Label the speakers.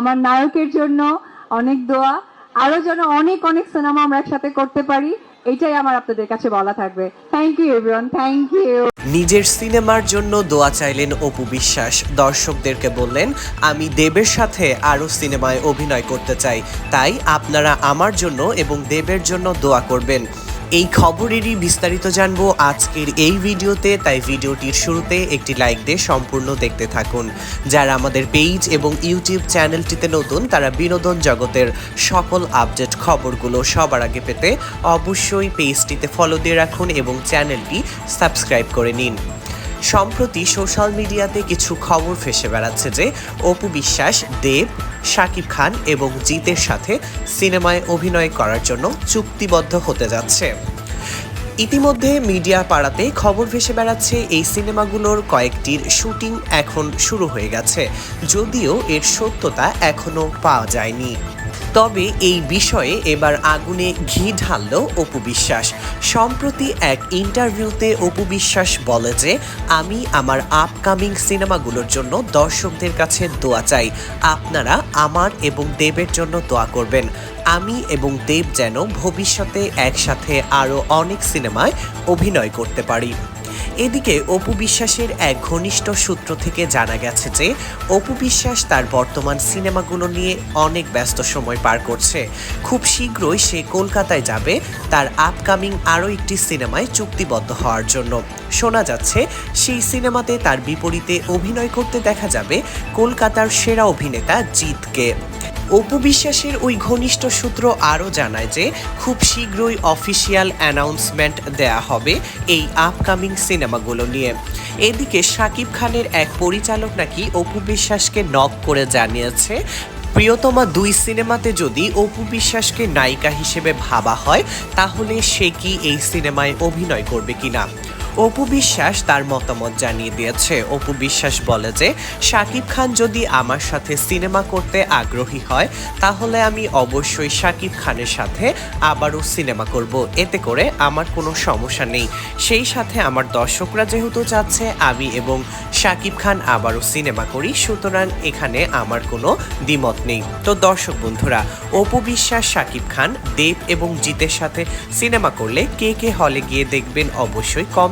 Speaker 1: আমার নায়কের জন্য অনেক দোয়া। আরও যেন অনেক অনেক সিনেমা আমরা একসাথে করতে পারি, এটাই আমার আপনাদের কাছে বলা থাকবে। Thank you everyone thank you
Speaker 2: নিজের সিনেমার জন্য দোয়া চাইলেন অপু বিশ্বাস। দর্শকদেরকে বললেন, আমি দেবের সাথে আরও সিনেমায় অভিনয় করতে চাই। তাই আপনারা আমার জন্য এবং দেবের জন্য দোয়া করবেন। এই খবরেরই বিস্তারিত জানব আজকের এই ভিডিওতে, তাই ভিডিওটির শুরুতে একটি লাইক দিয়ে সম্পূর্ণ দেখতে থাকুন। যারা আমাদের পেজ এবং ইউটিউব চ্যানেলটিতে নতুন, তারা বিনোদন জগতের সকল আপডেট খবরগুলো সবার আগে পেতে অবশ্যই পেজটিতে ফলো দিয়ে রাখুন এবং চ্যানেলটি সাবস্ক্রাইব করে নিন। সম্প্রতি সোশ্যাল মিডিয়াতে কিছু খবর ফেসে বেড়াচ্ছে যে, অপু বিশ্বাস, দেব শাকিব খান এবং জিতের সাথে সিনেমায় অভিনয় করার জন্য চুক্তিবদ্ধ হতে যাচ্ছে। ইতিমধ্যে মিডিয়া পাড়াতে খবর ভেসে বেড়াচ্ছে, এই সিনেমাগুলোর কয়েকটির শুটিং এখন শুরু হয়ে গেছে, যদিও এর সত্যতা এখনও পাওয়া যায়নি। তবে এই বিষয়ে এবার আগুনে ঘি ঢালল অপু বিশ্বাস। সম্প্রতি এক ইন্টারভিউতে অপু বিশ্বাস বলে যে, আমি আমার আপকামিং সিনেমাগুলোর জন্য দর্শকদের কাছে দোয়া চাই। আপনারা আমার এবং দেবের জন্য দোয়া করবেন। আমি এবং দেব যেন ভবিষ্যতে একসাথে আরও অনেক সিনেমায় অভিনয় করতে পারি। এদিকে অপু বিশ্বাসের এক ঘনিষ্ঠ সূত্র থেকে জানা গেছে যে, অপু বিশ্বাস তার বর্তমান সিনেমাগুলো নিয়ে অনেক ব্যস্ত সময় পার করছে। খুব শীঘ্রই সে কলকাতায় যাবে, তার আপকামিং আরও একটি সিনেমায় চুক্তিবদ্ধ হওয়ার জন্য। শোনা যাচ্ছে, সেই সিনেমাতে তার বিপরীতে অভিনয় করতে দেখা যাবে কলকাতার সেরা অভিনেতা জিতকে অপু বিশ্বাসের ওই ঘনিষ্ঠ সূত্র আরও জানায় যে খুব শীঘ্রই অফিসিয়াল অ্যানাউন্সমেন্ট দেয়া হবে এই আপকামিং সিনেমাগুলো নিয়ে। এদিকে শাকিব খানের এক পরিচালক নাকি অপু বিশ্বাসকে নক করে জানিয়েছে, প্রিয়তমা দুই সিনেমাতে যদি অপু বিশ্বাসকে নায়িকা হিসেবে ভাবা হয়, তাহলে সে কি এই সিনেমায় অভিনয় করবে কিনা? অপু বিশ্বাস তার মতামত জানিয়ে দিয়েছে। অপু বিশ্বাস বলে যে, শাকিব খান যদি আমার সাথে সিনেমা করতে আগ্রহী হয়, তাহলে আমি অবশ্যই শাকিব খানের সাথে আবারও সিনেমা করব। এতে করে আমার কোনো সমস্যা নেই। সেই সাথে আমার দর্শকরা যেহেতু চাচ্ছে, আমি এবং শাকিব খান আবারও সিনেমা করি, সুতরাং এখানে আমার কোনো দ্বিমত নেই। তো দর্শক বন্ধুরা, অপু বিশ্বাস, শাকিব খান, দেব এবং জিতের সাথে সিনেমা করলে কে কে হলে গিয়ে দেখবেন, অবশ্যই